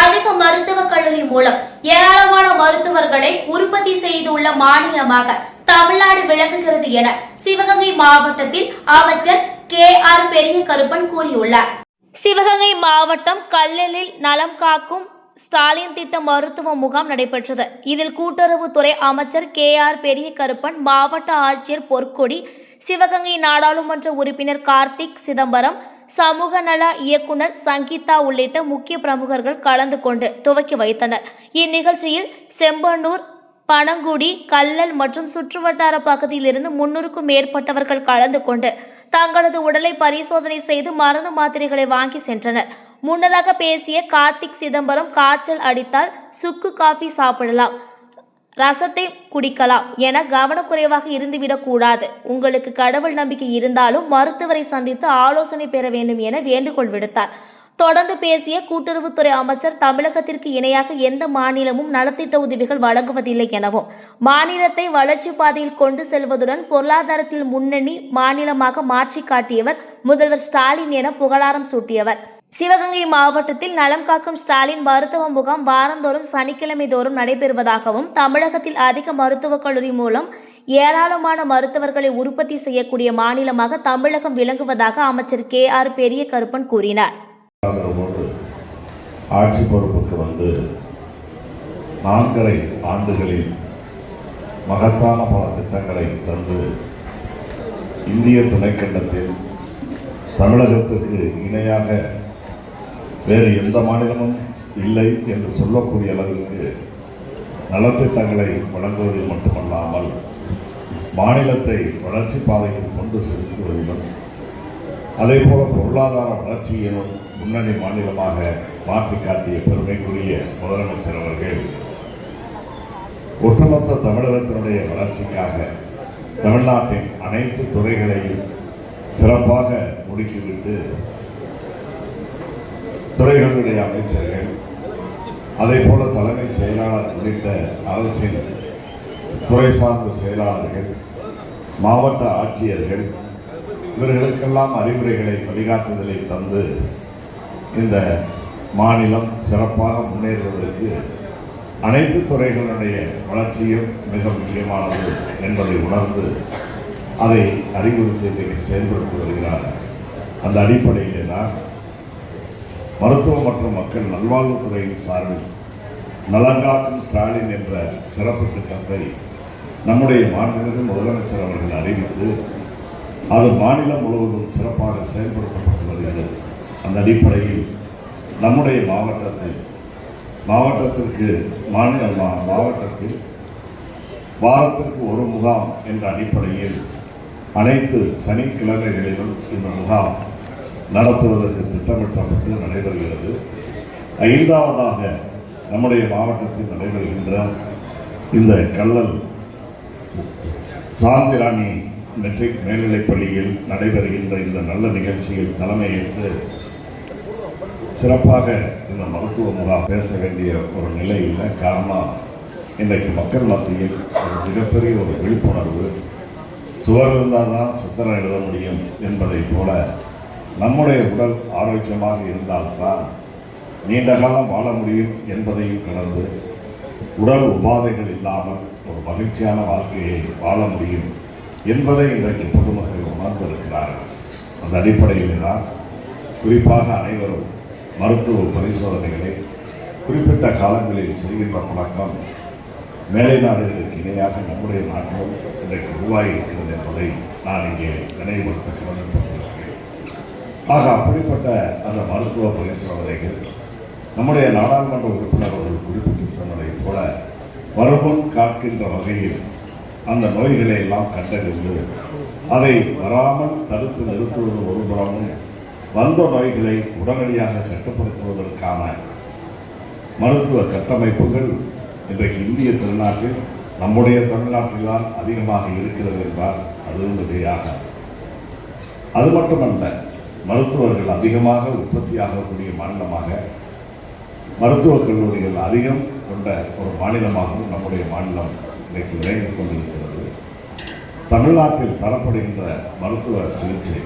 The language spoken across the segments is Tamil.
அதிக மருத்துவக் கல்லூரி மூலம் ஏராளமான மருத்துவர்களை உற்பத்தி செய்துள்ள மாநிலமாக தமிழ்நாடு விளங்குகிறது என சிவகங்கை மாவட்டத்தில் அமைச்சர் கே ஆர் பெரிய கருப்பன் கூறியுள்ளார். சிவகங்கை மாவட்டம் கல்லலில் நலம் காக்கும் ஸ்டாலின் திட்ட மருத்துவ முகாம் நடைபெற்றது. இதில் கூட்டுறவுத்துறை அமைச்சர் கே ஆர் பெரிய கருப்பன் மாவட்ட ஆட்சியர் பொற்கொடி சிவகங்கை நாடாளுமன்ற உறுப்பினர் கார்த்திக் சிதம்பரம் சமூக நல இயக்குனர் சங்கீதா உள்ளிட்ட முக்கிய பிரமுகர்கள் கலந்து கொண்டு துவக்கி வைத்தனர். இந்நிகழ்ச்சியில் செம்பனூர் பனங்குடி கல்லல் மற்றும் சுற்றுவட்டார பகுதியிலிருந்து முன்னூறுக்கும் மேற்பட்டவர்கள் கலந்து கொண்டு தங்களது உடலை பரிசோதனை செய்து மருந்து மாத்திரைகளை வாங்கி சென்றனர். முன்னதாக பேசிய கார்த்திக் சிதம்பரம் காய்ச்சல் அடித்தால் சுக்கு காஃபி சாப்பிடலாம். ரசத்தை குடிக்கலாம் என கவனக்குறைவாக இருந்துவிடக்கூடாது உங்களுக்கு கடவுள் நம்பிக்கை இருந்தாலும் மருத்துவரை சந்தித்து ஆலோசனை பெற வேண்டும் என வேண்டுகோள் விடுத்தார். தொடர்ந்து பேசிய கூட்டுறவுத்துறை அமைச்சர் தமிழகத்திற்கு இணையாக எந்த மாநிலமும் நலத்திட்ட உதவிகள் வழங்குவதில்லை எனவும் மாநிலத்தை வளர்ச்சி பாதையில் கொண்டு செல்வதுடன் பொருளாதாரத்தில் முன்னணி மாநிலமாக மாற்றி காட்டியவர் முதல்வர் ஸ்டாலின் என புகழாரம் சூட்டியவர். சிவகங்கை மாவட்டத்தில் நலம் காக்கும் ஸ்டாலின் மருத்துவ முகாம் வாரந்தோறும் சனிக்கிழமை தோறும் நடைபெறுவதாகவும் தமிழகத்தில் அதிக மருத்துவக் கல்லூரி மூலம் ஏராளமான மருத்துவர்களை உற்பத்தி செய்யக்கூடிய மாநிலமாக தமிழகம் விளங்குவதாக அமைச்சர் கே ஆர் பெரிய கருப்பன் கூறினார் ஆட்சி பொறுப்புக்கு வந்து நான்கரை ஆண்டுகளில் மகத்தான பல திட்டங்களை தந்து இந்திய துணைக்கண்டத்தில் தமிழகத்திற்கு இணையாக வேறு எந்த மாநிலமும் இல்லை என்று சொல்லக்கூடிய அளவிற்கு நலத்திட்டங்களை வழங்குவதில் மட்டுமல்லாமல் மாநிலத்தை வளர்ச்சி பாதைக்கு கொண்டு செலுத்துவதிலும் அதே போல பொருளாதார வளர்ச்சியிலும் முன்னணி மாநிலமாக மாற்றி காட்டிய பெருமைக்குரிய முதலமைச்சர் அவர்கள் ஒட்டுமொத்த தமிழகத்தினுடைய வளர்ச்சிக்காக தமிழ்நாட்டின் அனைத்து துறைகளையும் சிறப்பாக முடுக்கிவிட்டு துறைகளுடைய அமைச்சர்கள் அதே போல தலைமைச் செயலாளர் உள்ளிட்ட அரசின் துறை சார்ந்த செயலாளர்கள் மாவட்ட ஆட்சியர்கள் இவர்களுக்கெல்லாம் அறிவுரைகளை வழிகாட்டுதலை தந்து இந்த மாநிலம் சிறப்பாக முன்னேறுவதற்கு அனைத்து துறைகளுடைய வளர்ச்சியும் மிக முக்கியமானது என்பதை உணர்ந்து அதை அறிவுறுத்தி இன்றைக்கு செயல்படுத்தி வருகிறார் அந்த அடிப்படையிலே தான் மருத்துவ மற்றும் மக்கள் நல்வாழ்வுத்துறையின் சார்பில் நலங்காக்கும் ஸ்டாலின் என்ற சிறப்பு திட்டத்தை நம்முடைய மாண்புமிகு முதலமைச்சர் அவர்கள் அறிவித்து அது மாநிலம் முழுவதும் சிறப்பாக செயல்படுத்தப்பட்டு வருகிறது. அந்த அடிப்படையில் நம்முடைய மாவட்டத்தில் மாவட்டத்திற்கு மாநில மா- மாவட்டத்தில் வாரத்திற்கு ஒரு முகாம் என்ற அடிப்படையில் அனைத்து சனிக்கிழமைகளிலும் இந்த முகாம் நடத்துவதற்கு திட்டமிட்டப்பட்டு நடைபெறுகிறது. ஐந்தாவதாக நம்முடைய மாவட்டத்தில் நடைபெறுகின்ற இந்த கள்ளல் சாந்திராணி மெட்ரிக் மேல்நிலைப் பள்ளியில் நடைபெறுகின்ற இந்த நல்ல நிகழ்ச்சியில் தலைமையேற்று சிறப்பாக இந்த மருத்துவ முகாம் பேச வேண்டிய ஒரு நிலை இல்லை காரணம் இன்றைக்கு மக்கள் மத்தியில் ஒரு மிகப்பெரிய ஒரு விழிப்புணர்வு சுவர் இருந்தால் தான் சித்திரம் எழுத முடியும் என்பதைப் போல நம்முடைய உடல் ஆரோக்கியமாக இருந்தால்தான் நீண்ட காலம் வாழ முடியும் என்பதையும் கடந்து உடல் உபாதைகள் இல்லாமல் ஒரு மகிழ்ச்சியான வாழ்க்கையை வாழ முடியும் என்பதை இன்றைக்கு பொதுமக்கள் உணர்ந்திருக்கிறார்கள். அந்த அடிப்படையில் தான் குறிப்பாக அனைவரும் மருத்துவ பரிசோதனைகளை குறிப்பிட்ட காலங்களில் செய்கின்ற பழக்கம் மேலை நாடுகளுக்கு இணையாக நம்முடைய நாட்டிலும் இன்றைக்கு உருவாகியிருக்கிறது என்பதை நான் இங்கே நினைவுபடுத்த கடமைப்பட்டிருக்கிறேன். ஆக அப்படிப்பட்ட அந்த மருத்துவ பரிசோதனைகள் நம்முடைய நாடாளுமன்ற உறுப்பினர் அவர்கள் குறிப்பிட்டு சொன்னதைப் போல வருமுன் காக்கின்ற வகையில் அந்த நோய்களை எல்லாம் கண்டறிந்து அதை வராமல் தடுத்து நிறுத்துவது ஒரு புறமும் வந்த நோய்களை உடனடியாக கட்டுப்படுத்துவதற்கான மருத்துவ கட்டமைப்புகள் இன்றைக்கு இந்திய திருநாட்டில் நம்முடைய தமிழ்நாட்டில் தான் அதிகமாக இருக்கிறது என்றால் அதுவும் மிகையாக அது மட்டுமல்ல மருத்துவர்கள் அதிகமாக உற்பத்தியாகக்கூடிய மாநிலமாக மருத்துவக் கல்லூரிகள் அதிகம் கொண்ட ஒரு மாநிலமாகவும் நம்முடைய மாநிலம் இன்றைக்கு விளைந்து கொண்டிருக்கிறது. தமிழ்நாட்டில் தரப்படுகின்ற மருத்துவ சிகிச்சை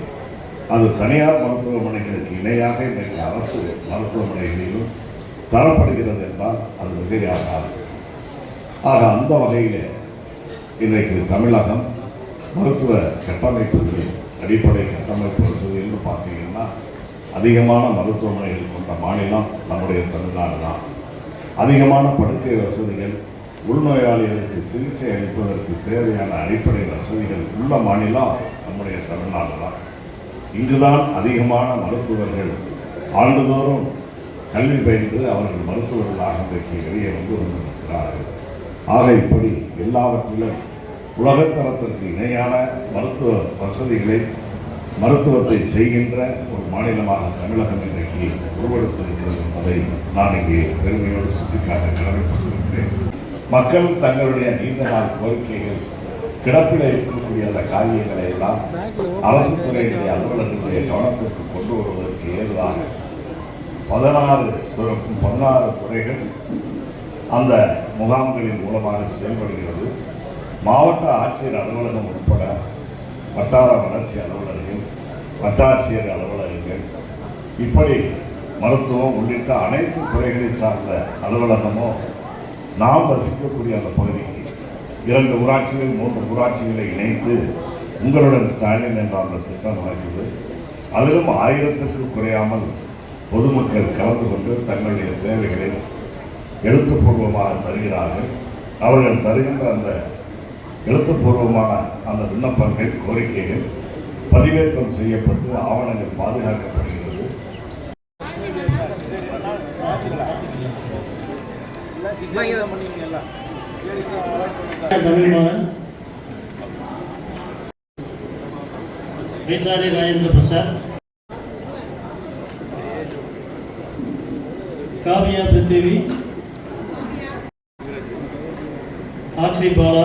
அது தனியார் மருத்துவமனைகளுக்கு இணையாக இன்றைக்கு அரசு மருத்துவமனைகளிலும் தரப்படுகிறது என்றால் அது மிகையாகாது. ஆக அந்த வகையிலே இன்றைக்கு தமிழகம் மருத்துவ கட்டமைப்புகளில் அடிப்படை கட்டமைப்பு வசதிகள்னு பார்த்தீங்கன்னா அதிகமான மருத்துவமனைகள் கொண்ட மாநிலம் நம்முடைய தமிழ்நாடு தான். அதிகமான படுக்கை வசதிகள் உள்நோயாளிகளுக்கு சிகிச்சை அளிப்பதற்கு தேவையான அடிப்படை வசதிகள் உள்ள மாநிலம் நம்முடைய தமிழ்நாடு தான். இங்குதான் அதிகமான மருத்துவர்கள் ஆண்டுதோறும் கல்வி பயின்று அவர்கள் மருத்துவர்களாக இன்றைக்கு வெளியே வந்து கொண்டிருக்கிறார்கள். ஆக இப்படி எல்லாவற்றிலும் உலகத்தரத்திற்கு இணையான மருத்துவ வசதிகளை மருத்துவத்தை செய்கின்ற ஒரு மாநிலமாக தமிழகம் இன்றைக்கு உருவெடுத்திருக்கிறது என்பதை நான் இங்கே பெருமையோடு சுட்டிக்காட்ட கடமைப்பட்டிருக்கிறேன். மக்கள் தங்களுடைய நீண்ட நாள் கோரிக்கைகள் கிடப்பில் இருக்கக்கூடிய அந்த காரியங்களை எல்லாம் அரசு துறையினுடைய அலுவலர்களுடைய கவனத்திற்கு கொண்டு வருவதற்கு ஏதுவாக பதினாறு துறை- பதினாறு துறைகள் அந்த முகாம்களின் மூலமாக செயல்படுகிறது. மாவட்ட ஆட்சியர் அலுவலகம் உட்பட வட்டார வளர்ச்சி அலுவலர்கள் வட்டாட்சியர் அலுவலகங்கள் இப்படி மருத்துவம் உள்ளிட்ட அனைத்து துறைகளை சார்ந்த அலுவலகமும் நாம் வசிக்கக்கூடிய அந்த பகுதிக்கு இரண்டு ஊராட்சிகள் மூன்று ஊராட்சிகளை இணைத்து உங்களுடன் ஸ்டாலின் என்ற அந்த திட்டம் நடக்குது அதிலும் ஆயிரத்துக்கு குறையாமல் பொதுமக்கள் கலந்து கொண்டு தங்களுடைய தேவைகளை எழுத்துப்பூர்வமாக தருகிறார்கள். அவர்கள் தருகின்ற அந்த எழுத்துப்பூர்வமான அந்த விண்ணப்பங்கள் கோரிக்கைகள் பதிவேற்றம் செய்யப்பட்டு ஆவணங்கள் பாதுகாக்கப்படுகிறது. தமிழ்மாறன் ராஜேந்திர பிரசாத். காவியா பிருத்திவி. ஆட்ரி பாலா.